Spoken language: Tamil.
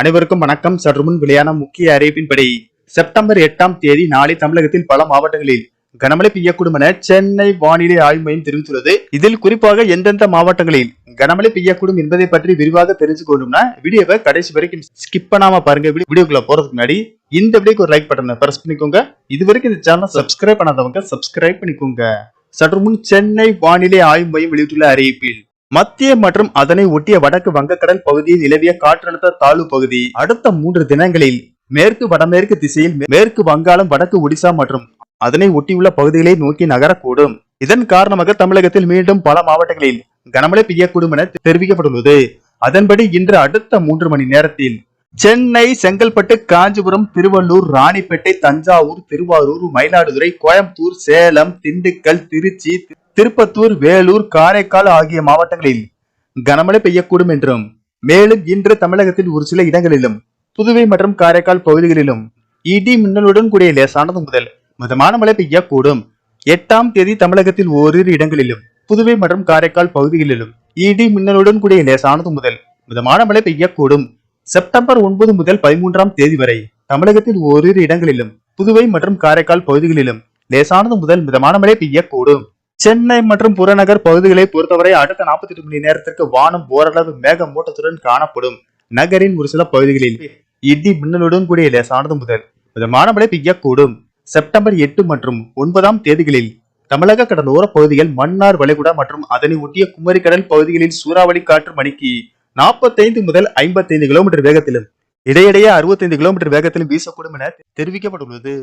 அனைவருக்கும் வணக்கம். சற்று முன் வெளியான முக்கிய அறிவிப்பின்படி செப்டம்பர் எட்டாம் தேதி நாளை தமிழகத்தில் பல மாவட்டங்களில் கனமழை பெய்யக்கூடும் என சென்னை வானிலை ஆய்வு மையம் தெரிவித்துள்ளது. இதில் குறிப்பாக எந்தெந்த மாவட்டங்களில் கனமழை பெய்யக்கூடும் என்பதை பற்றி விரிவாக தெரிஞ்சுக்கணும்னா வீடியோவை கடைசி வரைக்கும் ஸ்கிப் பண்ணாம பாருங்க. வீடியோக்குள்ள போறதுக்கு முன்னாடி இந்த வீடியோக்கு ஒரு லைக் பட்டனை பிரஸ் பண்ணிக்கோங்க. இது வரைக்கும் இந்த சேனல் சப்ஸ்கிரைப் பண்ணாதவங்க சப்ஸ்கிரைப் பண்ணிக்கோங்க. சற்று முன் சென்னை வானிலை ஆய்வு மையம் வெளியிட்டுள்ள அறிவிப்பில் மத்திய மற்றும் அதனை ஒட்டிய வடக்கு வங்கக்கடல் பகுதியில் நிலவிய காற்றழுத்த தாழ்வு பகுதி. அடுத்த மூன்று தினங்களில் மேற்கு வடமேற்கு திசையில் மேற்கு வங்காளம் வடக்கு ஒடிசா மற்றும் அதனை ஒட்டியுள்ள பகுதிகளை நோக்கி நகரக்கூடும். இதன் காரணமாக தமிழகத்தில் மீண்டும் பல மாவட்டங்களில் கனமழை பெய்யக்கூடும் என தெரிவிக்கப்பட்டுள்ளது. அதன்படி இன்று அடுத்த மூன்று மணி நேரத்தில் சென்னை செங்கல்பட்டு காஞ்சிபுரம் திருவள்ளூர் ராணிப்பேட்டை தஞ்சாவூர் திருவாரூர் மயிலாடுதுறை கோயம்புத்தூர் சேலம் திண்டுக்கல் திருச்சி திருப்பத்தூர் வேலூர் காரைக்கால் ஆகிய மாவட்டங்களில் கனமழை பெய்யக்கூடும் என்றும் மேலும் இன்று தமிழகத்தில் ஒரு சில இடங்களிலும் புதுவை மற்றும் காரைக்கால் பகுதிகளிலும் இடி மின்னலுடன் கூடிய லேசானது முதல் மிதமான மழை பெய்யக்கூடும். எட்டாம் தேதி தமிழகத்தில் ஓரிரு இடங்களிலும் புதுவை மற்றும் காரைக்கால் பகுதிகளிலும் இடி மின்னலுடன் கூடிய லேசானது முதல் மிதமான மழை பெய்யக்கூடும். செப்டம்பர் ஒன்பது முதல் பதிமூன்றாம் தேதி வரை தமிழகத்தில் ஓரிரு இடங்களிலும் புதுவை மற்றும் காரைக்கால் பகுதிகளிலும் லேசானது முதல் மிதமான மழை பெய்யக்கூடும். சென்னை மற்றும் புறநகர் பகுதிகளை பொறுத்தவரை அடுத்த 48 மணி நேரத்திற்கு வானம் ஓரளவு மேகமூட்டத்துடன் காணப்படும். நகரின் ஒரு சில பகுதிகளில் இடி மின்னலுடன் கூடிய லேசானது முதல் மிதமான மழை பெய்யக்கூடும். செப்டம்பர் எட்டு மற்றும் ஒன்பதாம் தேதிகளில் தமிழக கடலோர பகுதிகள் மன்னார் வளைகுடா மற்றும் அதனை ஒட்டிய குமரிக்கடல் பகுதிகளில் சூறாவளி காற்று மணிக்கு 45 முதல் 55 கிலோமீட்டர் வேகத்திலும் இடையிடையே 65 கிலோமீட்டர் வேகத்திலும் வீசக்கூடும் என தெரிவிக்கப்பட்டுள்ளது.